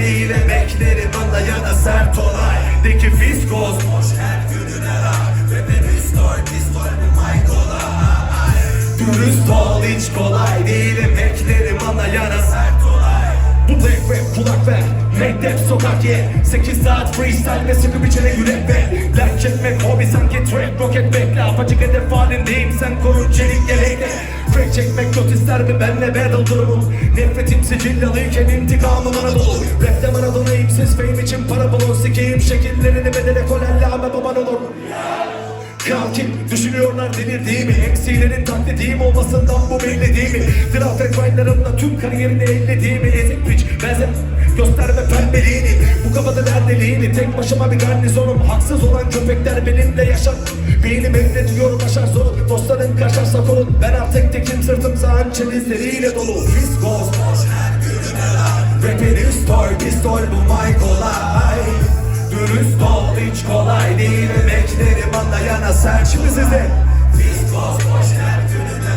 değil. Emeklerim Bana yana sert olay. De ki fiskos Boş her günün ara Rap'e pistol pistol bu olay Dürüst ol hiç kolay değil. Emeklerim Bana yana sert olay. Bu black rap kulak ver. Mektep sokak ye. 8 saat freestyle ve sıkı biçene yürek ver. Like çekmek hobi sanki trap roket bekle. Apaçık hedef halindeyim sen korun çelik yelekle. Crack çekmek ister mi? Benle battle durumum. Nefretim sicillalıyken intikamım Anadolu. Rapte Maradona ipsiz fame için para balon. Sikeyim şekillerini bedele kolerle ama baban olur kim? Düşünüyorlar delirdiğimi Eksilerin taklidiyim olmasından bu belli değil mi? Trafik raylarımla tüm kariyerini ellediğimi Ezik piç benzer gösterme pembeliğini. Bu kafada derdeliğini. Tek başıma bir garnizonum. Haksız olan köpekler benimle yaşar. Beynim elde diyorum aşar. zoru Dostların kaçarsa korun Ben artık tekim sırtım hançer izleriyle dolu. Gününe lan. Rapin pistol pistol bu mic olay. Dürüst ol hiç kolay değil. Emeklerim anda yana sert Şimdi size Fiskos boş her gününe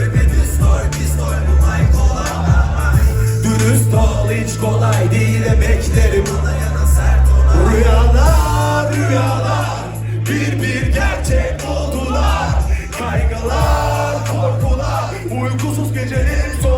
Rapin pistol pistol bu mic olay. Dürüst ol hiç kolay değil. Emeklerim anda yana Uykusuz gecelerim son